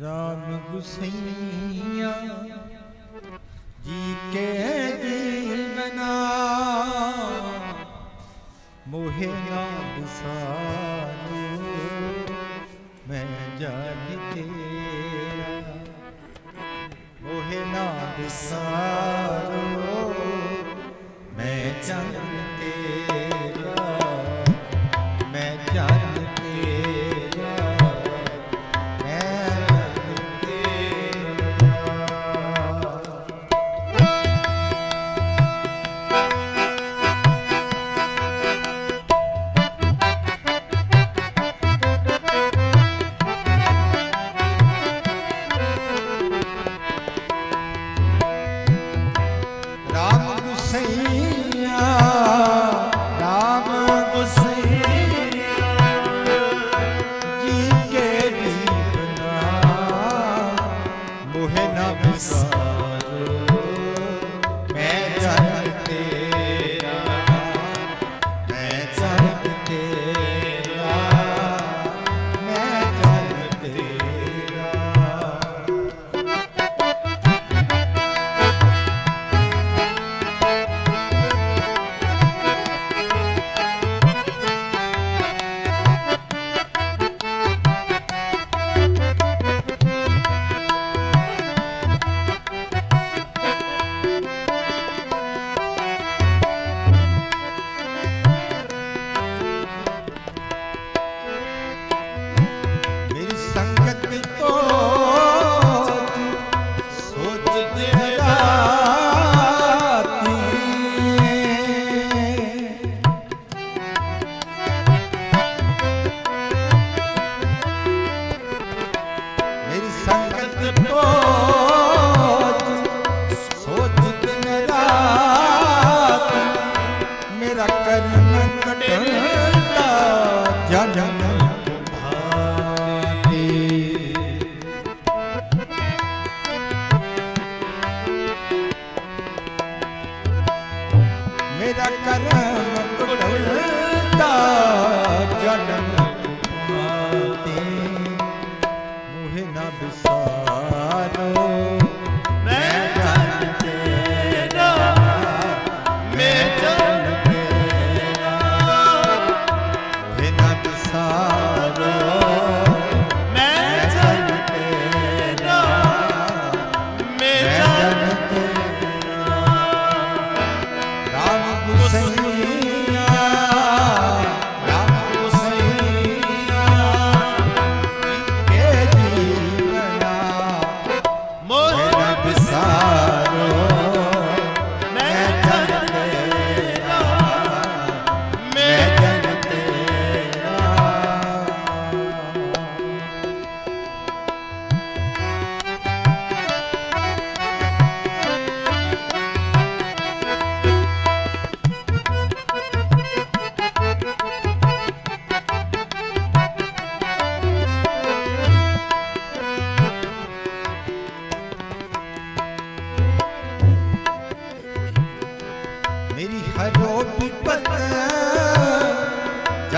ਰਾਮ ਗੁਸਈਆ ਜੀ ਕੇ ਜੀਵਨਾ ਮੋਹਿ ਨਾ ਬਿਸਾਰੂ ਮੈਂ ਜਾਣੀ ਤੇਰਾ ਮੋਹਿ ਨਾ ਬਿਸਾਰੂ ਮੈਂ ਜਾਣੀ ਤੇਰਾ us. yeah, yeah, yeah.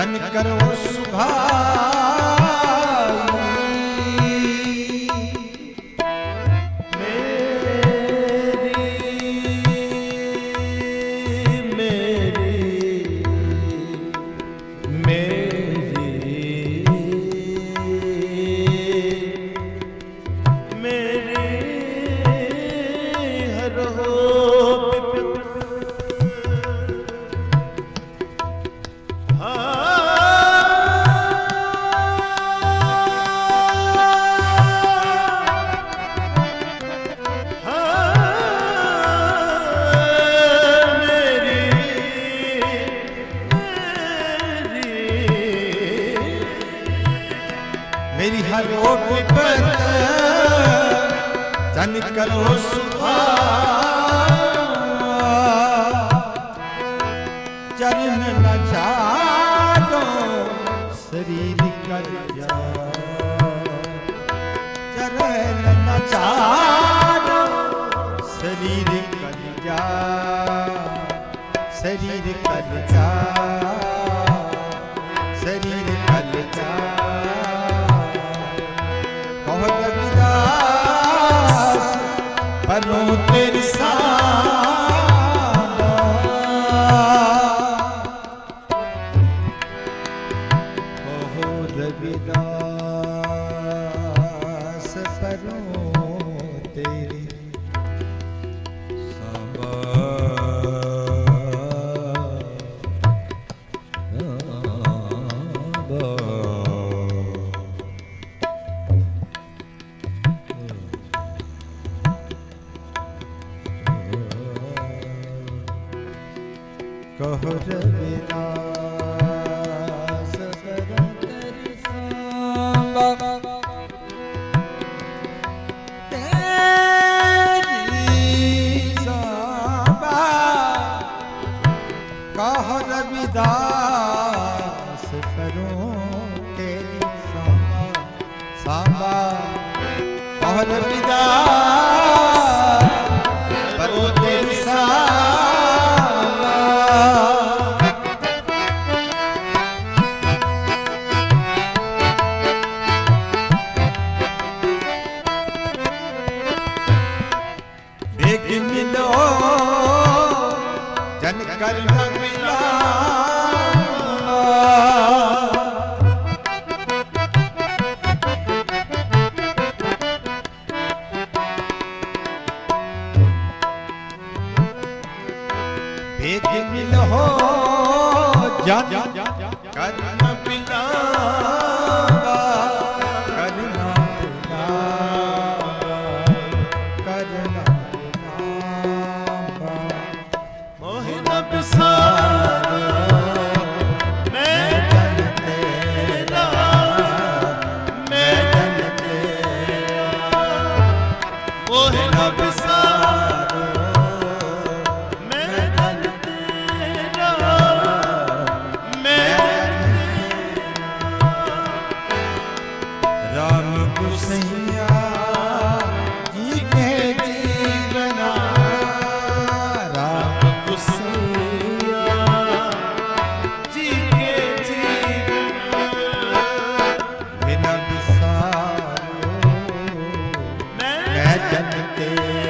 ધન કરો સુભા विपत जन करो चरण न जानो शरीर कर चरण न जानो शरीर कर जा शरीर कर जा ਪਰੋਂ ਤੇਰੀ ਕਹੋ ਰਵਿਦਾਸ ਪਰੋਂ ਤੇਰੀ ਸਾਬਾ ਕਹ ਰਵਿਦਾਸ ਕਰੋ ਤੇਰੀ ਸਾਬਾ ਸਾਬਾ ਕਹ ਰਵਿਦਾਸ ਕਰੋ ਦੇਖ ਮਿਲੋ ਜਨ ਕਰ ਨ ਮਿਲਾ ਦੇਖ ਮਿਲੋ ਜਨ ਕਰ ਨ ਨਬਸਾ जगते